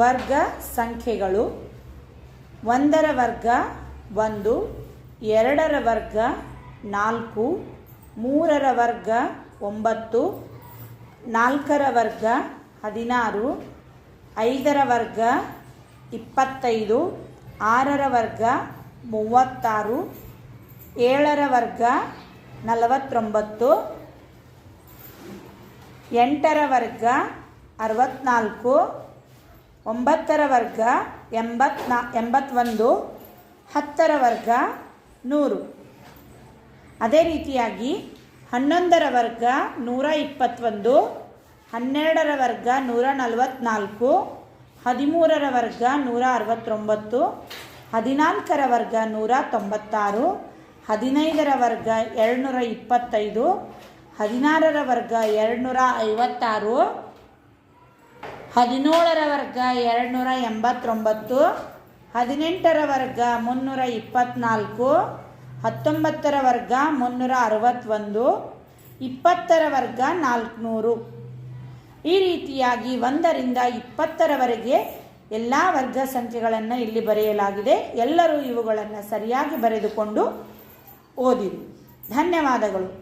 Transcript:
ವರ್ಗ ಸಂಖ್ಯೆಗಳು ಒಂದರ ವರ್ಗ ಒಂದು, ಎರಡರ ವರ್ಗ ನಾಲ್ಕು, ಮೂರರ ವರ್ಗ ಒಂಬತ್ತು, ನಾಲ್ಕರ ವರ್ಗ ಹದಿನಾರು, ಐದರ ವರ್ಗ ಇಪ್ಪತ್ತೈದು, ಆರರ ವರ್ಗ ಮೂವತ್ತಾರು, ಏಳರ ವರ್ಗ ನಲವತ್ತೊಂಬತ್ತು, ಎಂಟರ ವರ್ಗ ಅರವತ್ನಾಲ್ಕು ಒಂಬತ್ತರ ವರ್ಗ ಎಂಬತ್ನಾ ಎಂಬತ್ತೊಂದು, ಹತ್ತರ ವರ್ಗ, ನೂರು. ಅದೇ ರೀತಿಯಾಗಿ ಹನ್ನೊಂದರ ವರ್ಗ, ನೂರ ಇಪ್ಪತ್ತೊಂದು, ಹನ್ನೆರಡರ ವರ್ಗ, ನೂರ ನಲವತ್ನಾಲ್ಕು, ಹದಿಮೂರರ ವರ್ಗ, ನೂರ ಅರವತ್ತೊಂಬತ್ತು, ಹದಿನಾಲ್ಕರ ವರ್ಗ, ನೂರ ತೊಂಬತ್ತಾರು, ಹದಿನೈದರ ವರ್ಗ, ಎರಡುನೂರ ಇಪ್ಪತ್ತೈದು, ಹದಿನಾರರ ವರ್ಗ, ಎರಡುನೂರ ಐವತ್ತಾರು ಹದಿನೇಳರ ವರ್ಗ ಎರಡುನೂರ ಎಂಬತ್ತೊಂಬತ್ತು, ಹದಿನೆಂಟರ ವರ್ಗ ಮುನ್ನೂರ ಇಪ್ಪತ್ತ್ನಾಲ್ಕು ಹತ್ತೊಂಬತ್ತರ ವರ್ಗ ಮುನ್ನೂರ ಅರವತ್ತೊಂದು, ಇಪ್ಪತ್ತರ ವರ್ಗ ನಾಲ್ಕುನೂರು. ಈ ರೀತಿಯಾಗಿ ಒಂದರಿಂದ ಇಪ್ಪತ್ತರವರೆಗೆ ಎಲ್ಲ ವರ್ಗ ಸಂಖ್ಯೆಗಳನ್ನು ಇಲ್ಲಿ ಬರೆಯಲಾಗಿದೆ. ಎಲ್ಲರೂ ಇವುಗಳನ್ನು ಸರಿಯಾಗಿ ಬರೆದುಕೊಂಡು ಓದಿರಿ. ಧನ್ಯವಾದಗಳು.